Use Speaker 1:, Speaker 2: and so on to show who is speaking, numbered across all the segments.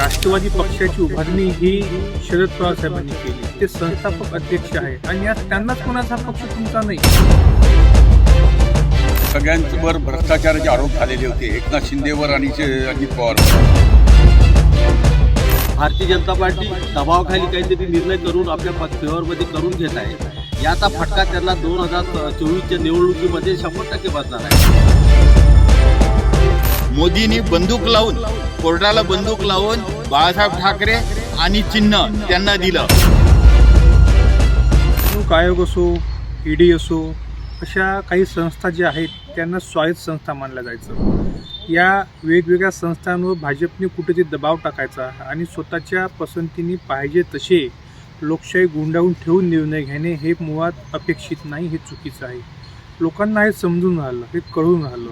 Speaker 1: राष्ट्रवादी पक्षाची उभारणी ही शरद पवार साहेबांनी केली. ते संस्थापक अध्यक्ष आहेत. आणि आज त्यांनाच कोणाचा पक्ष तुमचा नाही.
Speaker 2: सगळ्यांवर भ्रष्टाचाराचे आरोप झालेले होते. एकनाथ शिंदेवर आणि अजित पवार
Speaker 3: भारतीय जनता पार्टी दबावाखाली काहीतरी निर्णय करून आपल्या फेवरमध्ये करून घेत आहे. याचा फटका त्यांना दोन हजार चोवीसच्या निवडणुकीमध्ये शंभर टक्के बसणार आहे.
Speaker 4: मोदींनी बंदूक लावून कोर्टाला बंदूक लावून बाळासाहेब ठाकरे आणि चिन्ह त्यांना दिलं.
Speaker 1: निवडणूक आयोग असो ईडी असो अशा काही संस्था ज्या आहेत त्यांना स्वायत्त संस्था मानल्या जायचं. या वेगवेगळ्या संस्थांवर भाजपने कुठेतरी दबाव टाकायचा आणि स्वतःच्या पसंतीने पाहिजे तसे लोकशाही गुंडाळून ठेवून निर्णय घेणे हे मुळात अपेक्षित नाही हे चुकीचं आहे. लोकांना हे समजून राहिलं हे कळून राहिलं.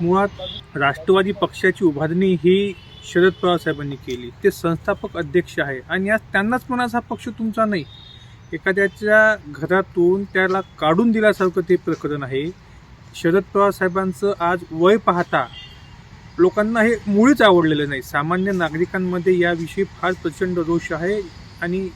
Speaker 1: मुळात राष्ट्रवादी पक्षाची उभारणी ही शरद पवार साहेबांनी केली. ते संस्थापक अध्यक्ष आहे. आणि आज त्यांनाच कोणाचा पक्ष तुमचा नाही. एखाद्याच्या घरातून त्याला काढून दिल्यासारखं ते प्रकरण आहे. शरद पवार साहेबांचं आज वय पाहता लोकांना हे मुळीच आवडलेलं नाही. सामान्य नागरिकांमध्ये याविषयी फार प्रचंड रोष आहे. आणि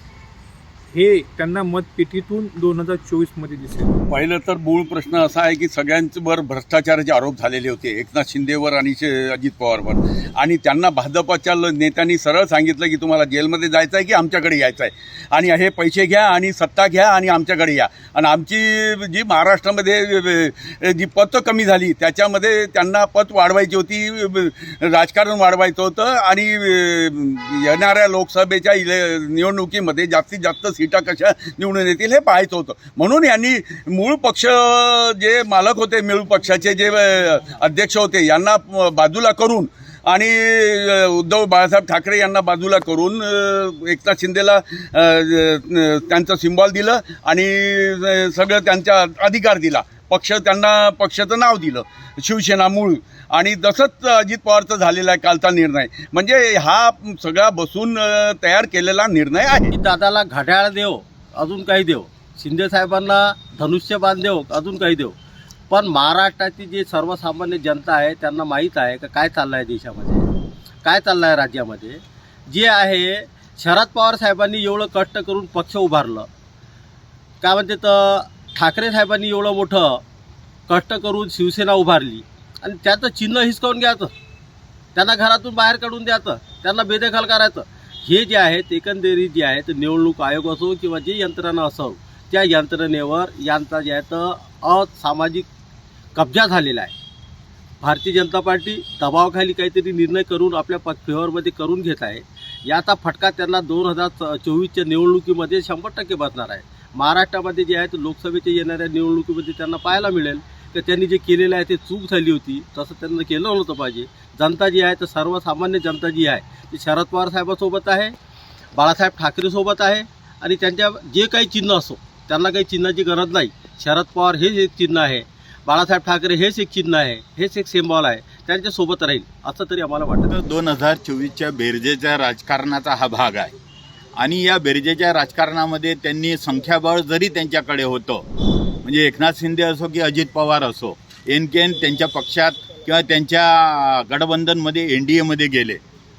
Speaker 1: हे त्यांना मतपेटीतून दोन हजार चोवीसमध्ये दिसेल.
Speaker 2: पहिलं तर मूळ प्रश्न असा आहे की सगळ्यांवर भ्रष्टाचाराचे आरोप झालेले होते. एकनाथ शिंदेवर आणि अजित पवारवर. आणि त्यांना भाजपाच्या ल- नेत्यांनी सरळ सांगितलं की तुम्हाला जेलमध्ये जायचं आहे की आमच्याकडे यायचं आहे? आणि हे पैसे घ्या आणि सत्ता घ्या आणि आमच्याकडे या. आणि आमची जी महाराष्ट्रामध्ये जी पतं कमी झाली त्याच्यामध्ये त्यांना पत वाढवायची होती राजकारण वाढवायचं होतं आणि येणाऱ्या लोकसभेच्या इले निवडणुकीमध्ये जास्तीत जास्त सीटा कशा निवडून येतील हे पाहायचं होतं. म्हणून यांनी मूळ पक्ष जे मालक होते मिळू पक्षाचे जे अध्यक्ष होते यांना बाजूला करून आणि उद्धव बाळासाहेब ठाकरे यांना बाजूला करून एकनाथ शिंदेला त्यांचं सिम्बॉल दिलं आणि सगळं त्यांचा अधिकार दिला. पक्ष त्यांना पक्षाचं नाव दिलं शिवसेना मूळ. आणि तसंच अजित पवारचं झालेला आहे कालचा निर्णय. म्हणजे हा सगळा बसून तयार केलेला निर्णय आहे.
Speaker 3: दादाला घड्याळ देव अजून काही देव. शिंदे साहेबांना धनुष्यबाण देव अजून काही देव. पण महाराष्ट्राची जी सर्वसामान्य जनता आहे त्यांना माहीत आहे का काय चाललं आहे देशामध्ये? काय चाललं आहे राज्यामध्ये? जे आहे शरद पवार साहेबांनी एवढं कष्ट करून पक्ष उभारलं. काय म्हणते तर ठाकरे साहेबांनी एवढं मोठं कष्ट करून शिवसेना उभारली. आणि त्याचं चिन्ह हिसकावून घ्यायचं. त्यांना घरातून बाहेर काढून द्यायचं. त्यांना बेदखल करायचं. हे जे आहेत एकंदरीत जे आहेत निवडणूक आयोग असो किंवा जे यंत्रणा असो त्या यंत्रणेवर यांचा जे आहे तर असामाजिक कब्जा झालेला आहे. भारतीय जनता पार्टी दबावाखाली काहीतरी निर्णय करून आपल्या प फेवरमध्ये करून घेत आहे. याचा फटका त्यांना दोन हजार चोवीसच्या निवडणुकीमध्ये शंभर टक्के बसणार आहे. महाराष्ट्रामध्ये जे आहे ते लोकसभेच्या येणाऱ्या निवडणुकीमध्ये त्यांना पाहायला मिळेल. तर त्यांनी जे केलेलं आहे ते चूक झाली होती. तसं त्यांना केलं नव्हतं पाहिजे. जनता जी आहे तर सर्वसामान्य जनता जी आहे ती शरद पवार साहेबासोबत आहे बाळासाहेब ठाकरेसोबत आहे आणि त्यांच्या जे काही चिन्ह असो त्यांना काही चिन्हाची गरज नाही. शरद पवार हेच एक चिन्ह आहे. बाळासाहेब ठाकरे हेच एक चिन्ह आहे. हेच एक सिम्बॉल आहे. त्यांच्यासोबत राहील असं तरी आम्हाला वाटतं.
Speaker 4: दोन हजार चोवीसच्या बेरजेच्या राजकारणाचा हा भाग आहे. आणि या बेरजेच्या राजकारणामध्ये त्यांनी संख्याबळ जरी त्यांच्याकडे होतं म्हणजे एकनाथ शिंदे असो की अजित पवार असो एन के एन त्यांच्या पक्षात किंवा त्यांच्या गठबंधनमध्ये एन डी एमध्ये गेले.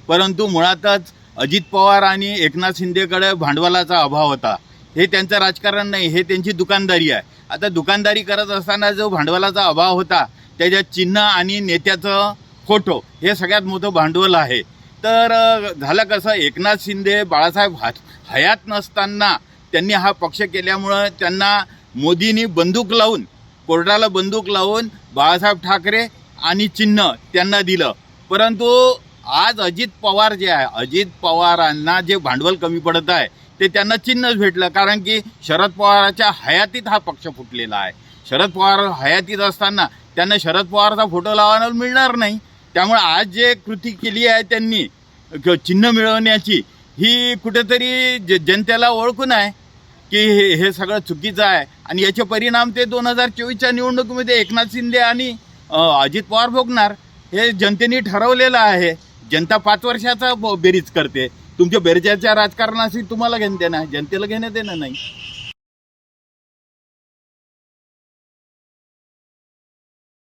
Speaker 4: परंतु मुळातच अजित पवार आणि एकनाथ शिंदेकडे भांडवलाचा अभाव होता. हे त्यांचं राजकारण नाही हे त्यांची दुकानदारी आहे. आता दुकानदारी करत असताना जो भांडवलाचा अभाव होता त्याच्यात चिन्ह आणि नेत्याचं फोटो हे सगळ्यात मोठं भांडवल आहे. तर झालं कसं एकनाथ शिंदे बाळासाहेब हा हयात नसताना त्यांनी हा पक्ष केल्यामुळं त्यांना मोदींनी बंदूक लावून कोर्टाला बंदूक लावून बाळासाहेब ठाकरे आणि चिन्ह त्यांना दिलं. परंतु आज अजित पवार जे आहे अजित पवारांना जे भांडवल कमी पडत आहे ते त्यांना चिन्हच भेटलं. कारण की शरद पवाराच्या हयातीत हा पक्ष फुटलेला आहे. शरद पवार हयातीत असताना त्यांना शरद पवारचा फोटो लावायला मिळणार नाही. त्यामुळे आज जे कृती केली आहे त्यांनी चिन्ह मिळवण्याची ही कुठेतरी ज जनतेला ओळखून आहे की हे हे सगळं चुकीचं आहे. आणि याचे परिणाम ते दोन हजार चोवीसच्या निवडणुकीमध्ये एकनाथ शिंदे आणि अजित पवार भोगणार हे जनतेने ठरवलेलं आहे. जनता पाच वर्षाचा बेरीज करते. तुमच्या बेरजाच्या राजकारणाशी तुम्हाला घेणं देणं आहे. जनतेला घेणं देणं नाही.